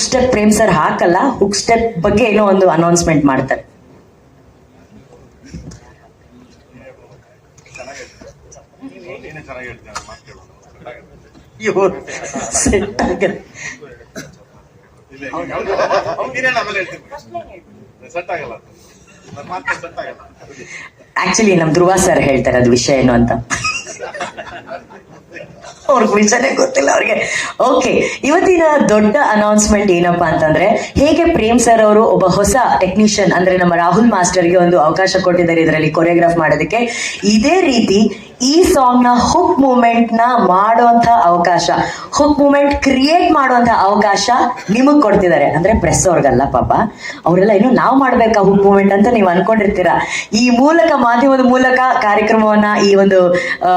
Hook step Prem sir ಹಾಕಲ್ಲ hook step ಬಗ್ಗೆ ಏನೋ ಒಂದು ಅನೌನ್ಸ್ಮೆಂಟ್ ಮಾಡ್ತಾರೆ. ಆಕ್ಚುಲಿ ನಮ್ ಧ್ರುವ ಸರ್ ಹೇಳ್ತಾರೆ ಅದು ವಿಷಯ ಏನು ಅಂತ. ಅವ್ರಿಗೆ ವಿಷಯನೇ ಗೊತ್ತಿಲ್ಲ ಅವ್ರಿಗೆ. ಓಕೆ ಇವತ್ತಿನ ದೊಡ್ಡ ಅನೌನ್ಸ್ಮೆಂಟ್ ಏನಪ್ಪಾ ಅಂತಂದ್ರೆ, ಹೇಗೆ ಪ್ರೇಮ್ ಸರ್ ಅವರು ಒಬ್ಬ ಹೊಸ ಟೆಕ್ನಿಷಿಯನ್ ಅಂದ್ರೆ ನಮ್ಮ ರಾಹುಲ್ ಮಾಸ್ಟರ್ಗೆ ಒಂದು ಅವಕಾಶ ಕೊಟ್ಟಿದ್ದಾರೆ ಇದರಲ್ಲಿ ಕೊರಿಯೋಗ್ರಾಫ್ ಮಾಡೋದಕ್ಕೆ. ಇದೇ ರೀತಿ ಈ ಸಾಂಗ್ನ ಹುಕ್ ಮೂಮೆಂಟ್ನ ಮಾಡುವಂತ ಅವಕಾಶ ಹುಕ್ ಮೂಮೆಂಟ್ ಕ್ರಿಯೇಟ್ ಮಾಡುವಂತ ಅವಕಾಶ ನಿಮಗ್ ಕೊಡ್ತಿದ್ದಾರೆ. ಅಂದ್ರೆ ಪ್ರೆಸ್ ಅವ್ರಿಗಲ್ಲ ಪಾಪ. ಅವರೆಲ್ಲ ಇನ್ನು ನಾವು ಮಾಡ್ಬೇಕಾ ಹುಕ್ ಮೂಮೆಂಟ್ ಅಂತ ನೀವು ಅನ್ಕೊಂಡಿರ್ತೀರಾ. ಈ ಮೂಲಕ, ಮಾಧ್ಯಮದ ಮೂಲಕ ಕಾರ್ಯಕ್ರಮವನ್ನ, ಈ ಒಂದು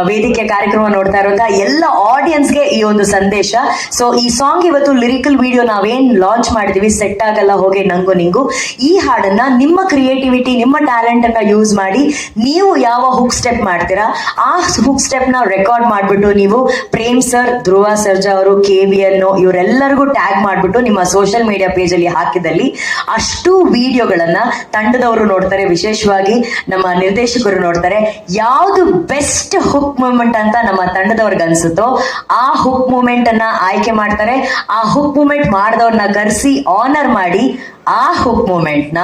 ವೇದಿಕೆ ಕಾರ್ಯಕ್ರಮ ನೋಡ್ತಾ ಇರುವಂತಹ ಎಲ್ಲ ಆಡಿಯನ್ಸ್ಗೆ ಈ ಒಂದು ಸಂದೇಶ. ಸೊ ಈ ಸಾಂಗ್ ಇವತ್ತು ಲಿರಿಕಲ್ ವಿಡಿಯೋ ನಾವೇನ್ ಲಾಂಚ್ ಮಾಡಿದೀವಿ ಸೆಟ್ ಆಗಲ್ಲ, ಹೋಗಿ ನಂಗು ನಿಂಗು, ಈ ಹಾಡನ್ನ ನಿಮ್ಮ ಕ್ರಿಯೇಟಿವಿಟಿ ನಿಮ್ಮ ಟ್ಯಾಲೆಂಟ್ ಅನ್ನ ಯೂಸ್ ಮಾಡಿ ನೀವು ಯಾವ ಹುಕ್ ಸ್ಟೆಪ್ ಮಾಡ್ತೀರಾ ಹುಕ್ ಸ್ಟೆಪ್ನ ರೆಕಾರ್ಡ್ ಮಾಡ್ಬಿಟ್ಟು ನೀವು ಪ್ರೇಮ್ ಸರ್ ಧ್ರುವ ಸರ್ಜಾ ಅವರು ಕೆ ವಿ ಅನ್ನು ಇವರೆಲ್ಲರಿಗೂ ಟ್ಯಾಗ್ ಮಾಡ್ಬಿಟ್ಟು ನಿಮ್ಮ ಸೋಷಿಯಲ್ ಮೀಡಿಯಾ ಪೇಜ್ ಅಲ್ಲಿ ಹಾಕಿದಲ್ಲಿ ಅಷ್ಟು ವಿಡಿಯೋಗಳನ್ನ ತಂಡದವರು ನೋಡ್ತಾರೆ. ವಿಶೇಷವಾಗಿ ನಮ್ಮ ನಿರ್ದೇಶಕರು ನೋಡ್ತಾರೆ. ಯಾವ್ದು ಬೆಸ್ಟ್ ಹುಕ್ ಮೂಮೆಂಟ್ ಅಂತ ನಮ್ಮ ತಂಡದವ್ರಿಗೆ ಅನ್ಸುತ್ತೋ ಆ ಹುಕ್ ಮೂಮೆಂಟ್ ಅನ್ನ ಆಯ್ಕೆ ಮಾಡ್ತಾರೆ. ಆ ಹುಕ್ ಮೂಮೆಂಟ್ ಮಾಡಿದವ್ರನ್ನ ಕರೆಸಿ ಆನರ್ ಮಾಡಿ ಆ ಹುಕ್ ಮೂಮೆಂಟ್ನ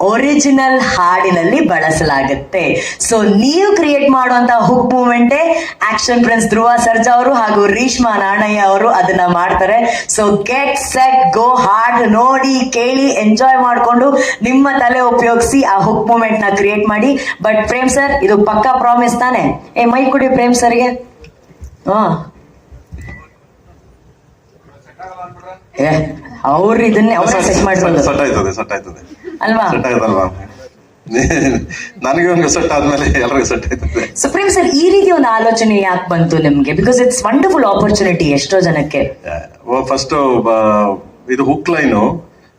ಒರಿಜಿನಲ್ ಹಾಡಿನಲ್ಲಿ ಬಳಸಲಾಗುತ್ತೆ. ಸೊ ನೀವು ಕ್ರಿಯೇಟ್ ಮಾಡುವಂತ ಹುಕ್ ಮೂಮೆಂಟೇ ಆಕ್ಷನ್ ಪ್ರಿನ್ಸ್ ಧ್ರುವ ಸರ್ಜಾ ಅವರು ಹಾಗೂ ರೀಶ್ಮಾ ನಾಣಯ್ಯ ಅವರು ಅದನ್ನ ಮಾಡ್ತಾರೆ. ಸೊ ಗೆಟ್ ಸೆಟ್ ಗೋ ಹಾಡ್ ನೋಡಿ, ಕೇಳಿ ಎಂಜಾಯ್ ಮಾಡಿಕೊಂಡು ನಿಮ್ಮ ತಲೆ ಉಪಯೋಗಿಸಿ ಆ ಹುಕ್ ಮೂಮೆಂಟ್ನ ಕ್ರಿಯೇಟ್ ಮಾಡಿ. ಬಟ್ ಪ್ರೇಮ್ ಸರ್ ಇದು ಪಕ್ಕಾ ಪ್ರಾಮಿಸ್ ತಾನೆ? ಏ, ಮೈ ಕೊಡಿ ಪ್ರೇಮ್ ಸರ್ಗೆ ಹಾ. ಏ ಅವ್ರು ಇದನ್ನೇ ಅವ್ರ ಸೆಟ್ ಸೆಟ್ ಆಯ್ತದೆ ಸೆಟ್ ಆಯ್ತದೆ ಅಲ್ವಾ? ಸೆಟ್ ಆಯ್ತಲ್ವಾ ನನಗೆ ಒಂದು ಸೆಟ್ ಆದ್ಮೇಲೆ ಎಲ್ಲರಿಗೂ ಸೆಟ್ ಆಯ್ತದೆ. ಸುಪ್ರೀಂ ಸರ್ ಈ ರೀತಿ ಒಂದು ಆಲೋಚನೆ ಯಾಕೆ ಬಂತು ನಿಮ್ಗೆ? ಬಿಕಾಸ್ ಇಟ್ಸ್ ವಂಡರ್ಫುಲ್ ಆಪರ್ಚುನಿಟಿ ಎಷ್ಟೋ ಜನಕ್ಕೆ. ಫಸ್ಟ್ ಇದು ಹುಕ್ ಲೈನು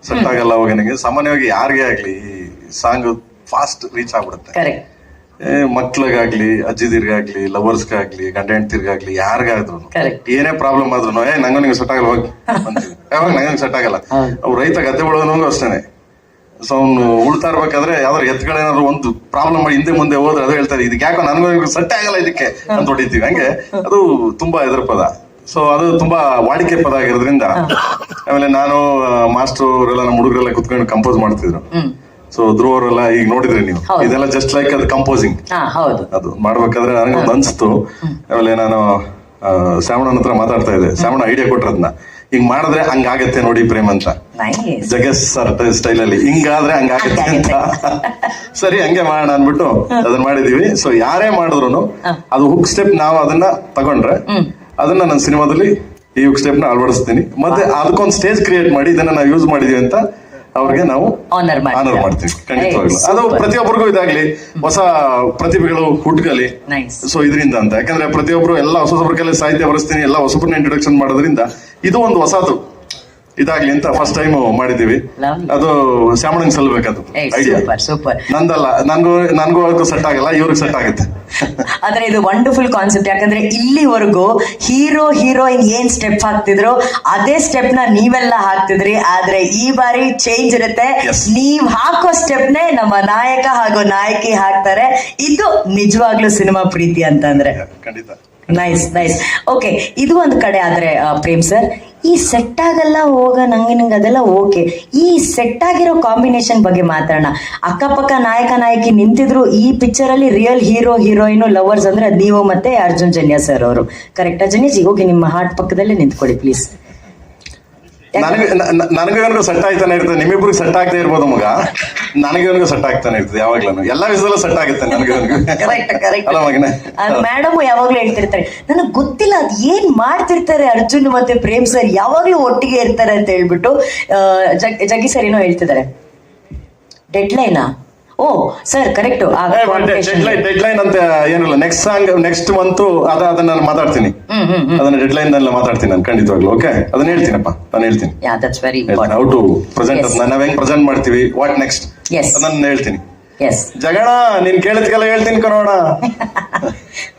ಸೆಟ್ ಆಗಲ್ಲ ಅವಾಗ ನನಗೆ ಸಾಮಾನ್ಯವಾಗಿ ಯಾರಿಗೆ ಆಗ್ಲಿ ಸಾಂಗ್ ಫಾಸ್ಟ್ ರೀಚ್ ಆಗ್ಬಿಡುತ್ತೆ. ಕರೆಕ್ಟ್ ಮಕ್ಳಿಗಾಗ್ಲಿ ಅಜ್ಜಿದಿರ್ಗಾಗ್ಲಿ ಲವರ್ಸ್ಗಾಗ್ಲಿ ಗಂಡ ಹೆಂಡತಿರ್ಗಾಗ್ಲಿ ಯಾರಿಗಾದ್ರು. Correct. ಏನೇ ಪ್ರಾಬ್ಲಮ್ ಆದ್ರೂ ಏ ನಂಗ ನಿಂಗೆ ಸೆಟ್ ಆಗಲ್ಲ ಹೋಗಿ. ಅಂತೀವಿ. ಯಾವಾಗ ನಂಗೆ ಸೆಟ್ ಆಗಲ್ಲ. ಅವ್ರು ರೈತ ಗದ್ದೆ ಒಳಗನೂ ಅಷ್ಟೇನೆ. ಸೊ ಅವ್ನು ಉಳ್ತಾ ಇರ್ಬೇಕಾದ್ರೆ ಯಾವ್ದಾರು ಎತ್ಗಳೇನಾದ್ರು ಒಂದು ಪ್ರಾಬ್ಲಮ್ ಮಾಡಿ ಹಿಂದೆ ಮುಂದೆ ಹೋದ್ರೆ ಅದು ಹೇಳ್ತಾರೆ ಇದಕ್ಕೆ ಯಾಕೋ ನನಗೂ ಸೆಟ್ ಆಗಲ್ಲ ಇದಕ್ಕೆ? ಅಂತ ಹೊಡಿತೀವಿ. ಹಂಗೆ ಅದು ತುಂಬಾ ಎದುರು ಪದ. ಸೊ ಅದು ತುಂಬಾ ವಾಡಿಕೆ ಪದ ಆಗಿರೋದ್ರಿಂದ ಆಮೇಲೆ ನಾನು ಮಾಸ್ಟರ್ ಅವರೆಲ್ಲ ನಮ್ಮ ಹುಡುಗರೆಲ್ಲ ಕುತ್ಕೊಂಡು ಕಂಪೋಸ್ ಮಾಡ್ತಿದ್ರು. ಸೊ ಧ್ರುವರೆಲ್ಲ ಈಗ ನೋಡಿದ್ರಿ ನೀವು? ಹೌದು. ಇದೆಲ್ಲ ಜಸ್ಟ್ ಲೈಕ್ ಅದು ಕಂಪೋಸಿಂಗ್ ಹಾ ಹೌದು. ಅದು ಮಾಡ್ಬೇಕಾದ್ರೆ ನನಗೆ ಒಂದು ಅನ್ಸ್ತು. ಆಮೇಲೆ ನಾನು ಶ್ರಾವಣನ ಹತ್ರ ಮಾತಾಡ್ತಾ ಇದ್ದೆ. ಶ್ರಾವಣ ಐಡಿಯಾ ಕೊಟ್ರದ್ನ. ಹಿಂಗ್ ಮಾಡಿದ್ರೆ ಹಂಗಾಗತ್ತೆ ನೋಡಿ ಪ್ರೇಮ್ ಅಂತ. ನೈಸ್ ಜಗಸ್ ಸರ್ ಸ್ಟೈಲ್ ಅಲ್ಲಿ. ಹಿಂಗಾದ್ರೆ ಹಂಗಾಗತ್ತೆ ಅಂತ. ಸರಿ ಹಂಗೆ ಮಾಡೋಣ ಅನ್ಬಿಟ್ಟು ಅದನ್ನ ಮಾಡಿದೀವಿ. ಸೊ ಯಾರೇ ಮಾಡಿದ್ರು ಅದು ಹುಕ್ ಸ್ಟೆಪ್ ನಾವು ಅದನ್ನ ತಗೊಂಡ್ರೆ ಅದನ್ನ ನನ್ನ ಸಿನಿಮಾದಲ್ಲಿ ಈ ಹುಕ್ ಸ್ಟೆಪ್ನ ಅಳವಡಿಸ್ತೀನಿ. ಮತ್ತೆ ಅದಕ್ಕೊಂದು ಸ್ಟೇಜ್ ಕ್ರಿಯೇಟ್ ಮಾಡಿ ಇದನ್ನ ನಾವು ಯೂಸ್ ಮಾಡಿದೀವಿ ಅಂತ ಅವ್ರಿಗೆ ನಾವು ಆನರ್ ಮಾಡ್ತೀವಿ. ಖಂಡಿತವಾಗ್ಲು. ಅದು. ಪ್ರತಿಯೊಬ್ಬರಿಗೂ ಇದಾಗ್ಲಿ ಹೊಸ ಪ್ರತಿಭೆಗಳು ಹುಟ್ಟುಗಲಿ ಸೊ ಇದರಿಂದ ಅಂತ. ಯಾಕಂದ್ರೆ ಪ್ರತಿಯೊಬ್ರು ಎಲ್ಲ ಹೊಸ ಸಾಹಿತ್ಯ ಬರೆಸ್ತೀನಿ ಎಲ್ಲ ಹೊಸಬ್ರನ್ನ ಇಂಟ್ರೊಡಕ್ಷನ್ ಮಾಡೋದ್ರಿಂದ ಇದು ಒಂದು ಹೊಸದು ಇದಾಗ್ಲಿ ಅಂತ ಫಸ್ಟ್ ಟೈಮ್ ಮಾಡಿದೀವಿ ಅದು ಶ್ಯಾಮಣಂಗ್ ಸಲ್ಬೇಕದು ಸೂಪರ್ ಸೂಪರ್ ನಂದಲ್ಲ ನನ್ಗೂ ನನ್ಗೂ ಅವ್ರಿಗೂ ಸೆಟ್ ಆಗಲ್ಲ ಇವ್ರಿಗೆ ಸೆಟ್ ಆಗುತ್ತೆ. ಆದ್ರೆ ಇದು ವಂಡರ್ಫುಲ್ ಕಾನ್ಸೆಪ್ಟ್ ಯಾಕಂದ್ರೆ ಇಲ್ಲಿವರೆಗೂ ಹೀರೋ ಹೀರೋಯಿನ್ ಏನ್ ಸ್ಟೆಪ್ ಹಾಕ್ತಿದ್ರು ಅದೇ ಸ್ಟೆಪ್ನ ನೀವೆಲ್ಲ ಹಾಕ್ತಿದ್ರಿ. ಆದ್ರೆ ಈ ಬಾರಿ ಚೇಂಜ್ ಇರುತ್ತೆ. ನೀವ್ ಹಾಕೋ ಸ್ಟೆಪ್ ನೇ ನಮ್ಮ ನಾಯಕ ಹಾಗೂ ನಾಯಕಿ ಹಾಕ್ತಾರೆ. ಇದು ನಿಜವಾಗ್ಲೂ ಸಿನಿಮಾ ಪ್ರೀತಿ ಅಂತಂದ್ರೆ. ಖಂಡಿತ. ನೈಸ್ ನೈಸ್ ಓಕೆ ಇದು ಒಂದು ಕಡೆ ಆದ್ರೆ ಪ್ರೇಮ್ ಸರ್ ಈ ಸೆಟ್ ಆಗಲ್ಲ ಹೋಗ, ನಂಗೆ ನಿಂಗೆ ಅದೆಲ್ಲ ಓಕೆ ಈ ಸೆಟ್ ಆಗಿರೋ ಕಾಂಬಿನೇಷನ್ ಬಗ್ಗೆ ಮಾತಾಡೋಣ. ಅಕ್ಕಪಕ್ಕ ನಾಯಕ, ನಾಯಕಿ ನಿಂತಿದ್ರು, ಈ ಪಿಕ್ಚರ್ ಅಲ್ಲಿ ರಿಯಲ್ ಹೀರೋ ಹೀರೋಯಿನ್ ಲವರ್ಸ್ ಅಂದ್ರೆ ಅದ್ ನೀವು ಮತ್ತೆ ಅರ್ಜುನ್ ಜನ್ಯ ಸರ್ ಅವರು. ಕರೆಕ್ಟ್ ಜನ್ಯಜಿ ಹೋಗಿ ನಿಮ್ಮ ಹಾರ್ಟ್ ಪಕ್ಕದಲ್ಲೇ ನಿಂತ್ಕೊಳ್ಳಿ ಪ್ಲೀಸ್ ನನಗೆ ಸೆಟ್ ಆಯ್ತಾನೆ ಇರ್ತದೆ. ನಿಮ್ಮಿಬ್ರಿಗೆ ಸೆಟ್ ಆಗ್ತಾ ಇರ್ಬೋದು ಮಗ. ನನಗೆ ಇವನಿಗೂ ಸೆಟ್ ಆಗ್ತಾನೆ ಇರ್ತದೆ ಯಾವಾಗ್ಲೂ. ಎಲ್ಲಾ ವಿಷಯದಲ್ಲೂ ಸೆಟ್ ಆಗುತ್ತೆ ನನಗೆ ಕರೆಕ್ಟ್ ಕರೆಕ್ಟ್ ಅಲ್ಲ ಮಗನೇ? ಮೇಡಮ್ ಯಾವಾಗ್ಲೂ ಹೇಳ್ತಿರ್ತಾರೆ ನನಗೆ ಗೊತ್ತಿಲ್ಲ ಅದ್ ಏನ್ ಮಾಡ್ತಿರ್ತಾರೆ ಅರ್ಜುನ್ ಮತ್ತೆ ಪ್ರೇಮ್ ಸರ್ ಯಾವಾಗ್ಲೂ ಒಟ್ಟಿಗೆ ಇರ್ತಾರೆ ಅಂತ ಹೇಳ್ಬಿಟ್ಟು ಜಗ್ಗಿ ಸರ್ ಏನೋ ಹೇಳ್ತಿದ್ದಾರೆ. ಡೆಡ್ ಲೈನಾ ಓ ಸರ್ ಕರೆಕ್ಟ್ ಡೆಡ್ ಲೈನ್ ಅಂತ ಏನಿಲ್ಲ. ನೆಕ್ಸ್ಟ್ ಸಾಂಗ್ ನೆಕ್ಸ್ಟ್ ಮಂತ್ ಅದ ಅದನ್ನ ನಾನು ಮಾತಾಡ್ತೀನಿ. ಅದನ್ನ ಡೆಡ್ ಲೈನ್ನಲ್ಲಿ ಮಾತಾಡ್ತೀನಿ ನಾನು ಖಂಡಿತವಾಗ್ಲು ಓಕೆ ಅದನ್ನ ಹೇಳ್ತೀನಪ್ಪ ನಾನು ಹೇಳ್ತೀನಿ. Yeah that's very how to present. ನಾವ್ ಹೆಂಗ್ ಪ್ರೆಸೆಂಟ್ ಮಾಡ್ತೀವಿ ವಾಟ್ ನೆಕ್ಸ್ಟ್. ಅದನ್ನ ಹೇಳ್ತೀನಿ. ಎಸ್ ಜಗಣ ನೀನ್ ಕೇಳಿದ್ಕೆಲ್ಲ ಹೇಳ್ತೀನಿ ಕಣೋಣ